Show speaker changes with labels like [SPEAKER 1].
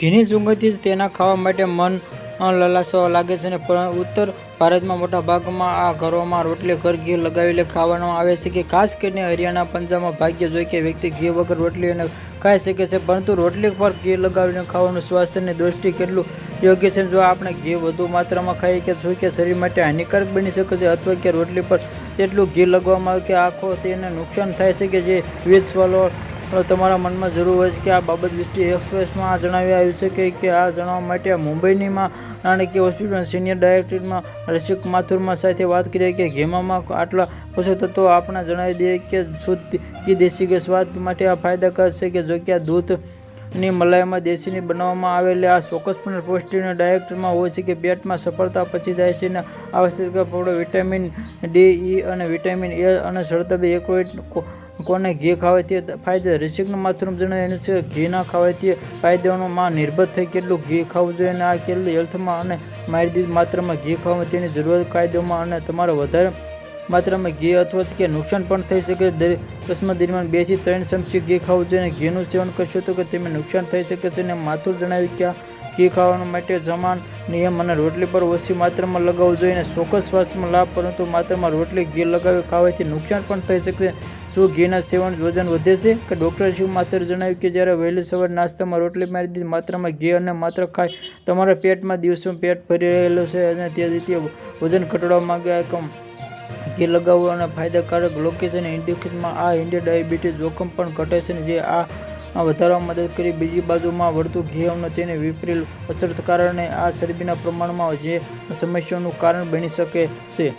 [SPEAKER 1] ઘીની સુગંધથી જ તેના ખાવા માટે મન લલાસવા લાગે છે અને ઉત્તર ભારતમાં મોટા ભાગમાં આ ઘરોમાં રોટલી, ઘર ઘી લગાવીને ખાવામાં આવે છે કે ખાસ કરીને હરિયાણા પંજાબમાં ભાગ્ય જોઈ કે વ્યક્તિ ઘી વગર રોટલી અને ખાઈ શકે છે, પરંતુ રોટલી પર ઘી લગાવીને ખાવાનું સ્વાસ્થ્યની દૃષ્ટિ કેટલું યોગ્ય છે જો આપણે ઘી વધુ માત્રામાં ખાઈએ કે શું કે શરીર માટે હાનિકારક બની શકે છે અથવા કે રોટલી પર તેટલું ઘી લગાવવામાં આવે કે આખો તેને નુકસાન થાય છે કે જે વિવિધ સવાલો તમારા મનમાં જરૂર હોય છે કે આ બાબત વિશે એક્સપ્રેસમાં આ જણાવી આવ્યું છે કે કે આ જણાવવા માટે મુંબઈનીમાં નાણાકીય હોસ્પિટલ સિનિયર ડાયરેક્ટરમાં રસિક માથુરમાં સાથે વાત કરીએ કે ઘેમામાં આટલા પોષક તત્વો આપણે જણાવી દઈએ કે શુદ્ધ કે દેશી કે સ્વાદ માટે આ ફાયદાકારક છે કે જો કે આ દૂધની મલાઈમાં દેશીની બનાવવામાં આવેલી આ ચોક્કસપણે પૌષ્ટિક ડાયરેક્ટરમાં હોય છે કે પેટમાં સફળતા પછી જાય છે અને આવશ્યક ફળો વિટામિન ડી, ઈ અને વિટામિન એ અને સરતબે એક્રોઇટ કોને ઘી ખાવાથી ફાયદા ઋષિકનું માથું જણાવ્યું છે, ઘી ના ખાવાથી ફાયદાઓમાં નિર્ભર થઈ કેટલું ઘી ખાવું જોઈએ અને આ કેટલું હેલ્થમાં અને મર્યાદિત માત્રામાં ઘી ખાવામાં તેની જરૂરત કાયદોમાં અને તમારે વધારે માત્રામાં ઘી અથવા તો કે નુકસાન પણ થઈ શકે દસમા દરમિયાન બેથી ત્રણ ચમચી ઘી ખાવું જોઈએ અને ઘીનું સેવન કરશો તો કે તેમાં નુકસાન થઈ શકે છે. અને માથુર જણાવ્યું કે આ ઘી ખાવા માટે જમાન નિયમ અને રોટલી પર ઓછી માત્રામાં લગાવવું જોઈએ ચોક્કસ સ્વાસ્થ્યમાં લાભ પરંતુ માત્રામાં રોટલી ઘી લગાવી ખાવાથી નુકસાન પણ થઈ શકે શું ઘીના સેવન વજન વધે છે કે ડૉક્ટર શિવ માત્ર જણાવ્યું કે જ્યારે વહેલી સવાર નાસ્તામાં રોટલી મારી દીધી માત્રામાં ઘી અને માત્ર ખાય તમારા પેટમાં દિવસોમાં પેટ ભરી રહેલું છે અને તે વજન ઘટાડવા માંગે એકમ ઘી લગાવવું અને ફાયદાકારક લોકેશન ઇન્ડિકેશનમાં આ ઇન્ડિયા ડાયાબિટીસ જોખમ પણ ઘટે છે જે આ વધારવામાં મદદ કરી. બીજી બાજુમાં વળતું ઘી અને તેને વિપરીત અસર કારણે આ ચરબીના પ્રમાણમાં જે સમસ્યાઓનું કારણ બની શકે છે.